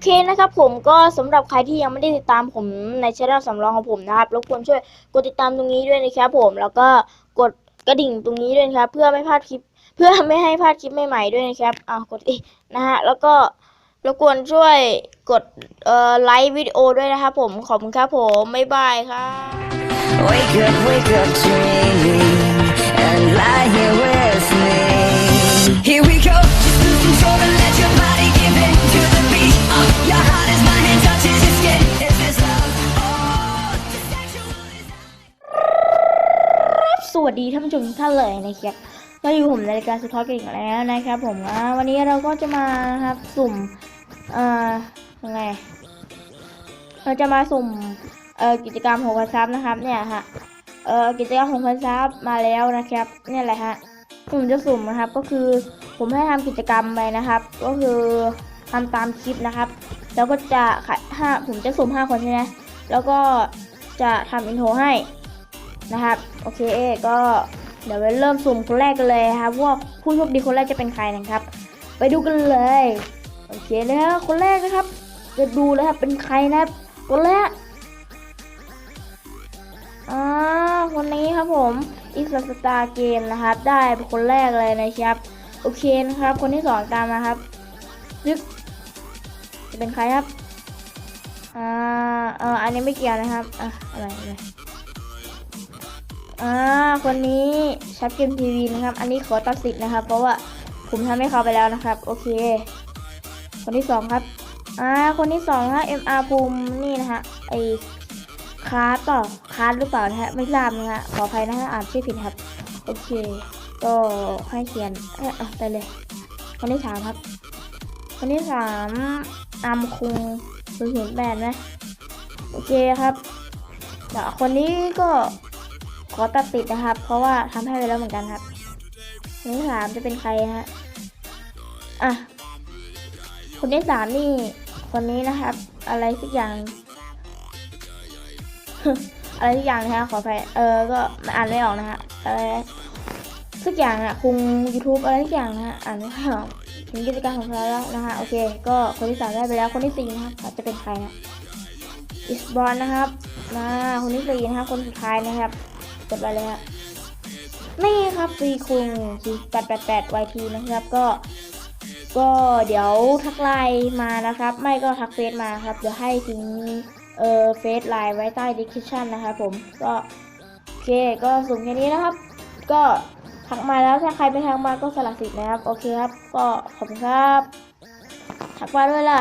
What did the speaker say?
เคนะครับผมก็สำหรับใครที่ยังไม่ได้ติดตามผมในช่องสำรองของผมนะครับรบกวนช่วยกดติดตามตรงนี้ด้วยนะครับผมแล้วก็กดกระดิ่งตรงนี้ด้วยนะครับ เพื่อไม่พลาดคลิป เพื่อไม่ให้พลาดคลิปใหม่ๆด้วยนะครับอ่ากดอีกนะฮะแล้วก็รบกวนช่วยกดเอ่อไลค์วิดีโอด้วยนะครับผมขอบคุณครับผมบ๊ายบายครับ Wake up, wake up, dreaming, and lie here with สวัสดีท่านผู้ชมท่านเลยนะครับมาอยู่ผมในรายการสุดทอดกันอีกแล้วนะครับ ผมวันนี้เราก็จะมาครับสุ่มเอ่อยังไงเราจะมาสุ่มเอ่อกิจกรรมหกพันซับนะครับ เนี่ยฮะเอ่อกิจกรรมหกพันซับมาแล้วนะครับ เนี่ยแหละฮะผมจะสุ่มนะครับ ก็คือผมให้ทำกิจกรรมไปนะครับ ก็คือทำตามคลิปนะครับ แล้วก็จะห้าผมจะสุ่มห้าคนใช่ไหมแล้วก็จะทำอินโทรให้ นะครับ โอเคก็เดี๋ยวไปเริ่มสุ่มคนแรกกันเลยครับว่าผู้โชคดีคนแรกจะเป็นใครนะครับ ไปดูกันเลย โอเคนะครับคนแรกนะครับ จะดูเลยครับเป็นใครนะครับคนแรกอ่าคนนี้ครับผมอีสสตาร์เกมนะครับ ได้เป็นคนแรกเลยนะครับ โอเคนะครับ คนที่สองตามมาครับยึกจะเป็นใครครับอ่าเอออันนี้ไม่เกี่ยวนะครับอะอะไรอะไร อ่าคนนี้ชัดเกมทีวีนะครับ อันนี้ขอตัดสิทธิ์นะครับ เพราะว่าผมทำให้เขาไปแล้วนะครับ โอเค คนที่สองครับอ่าคนที่สองนะ MR ภูมินี่นะฮะไอคาร์ดต่อคาร์ดหรือเปล่านะฮะไม่ทราบนะฮะขออภัยนะฮะอ่านชื่อผิดครับ โอเค ก็ให้เขียนเอะอะไปเลย คนที่สามครับ คนที่สามอัมคุงศูนย์ศูนย์แปดนะโอเคครับเดี๋ยวคนนี้ก็ ขอตัดติดนะครับ เพราะว่าทำให้ไปแล้วเหมือนกันครับคนที่สามจะเป็นใครฮะอะคนที่สามนี่คนนี้นะครับ อะไรสักอย่างอะไรสักอย่างนะฮะขออภัยเออก็อ่านไม่ออกนะฮะอะไรสักอย่างอะคุง YouTube อะไรสักอย่างนะฮะอ่านไม่ออกถึงกิจกรรมของเราแล้วนะฮะโอเค ก็คนที่สามได้ไปแล้วคนที่สี่นะครับจะเป็นใครฮะอิสบอลนะครับมาคนที่สี่นะครับคนสุดท้ายนะครับ กดไปเลยฮะนี่ครับซีคุงแปดแปดแปดวทีนะครับ ก็ ก็เดี๋ยวทักไลน์มานะครับ ไม่ก็ทักเฟซมาครับเดี๋ยวให้ทิ้งเอ่อเฟซไลน์ไว้ใต้ดีคริปชันนะครับผมก็โอเคก็สุ่มแค่นี้นะครับ ก็ทักมาแล้วถ้าใครไม่ทักมาก็สละสิทธิ์นะครับ โอเคครับ ก็ขอบคุณครับทักมาด้วยล่ะ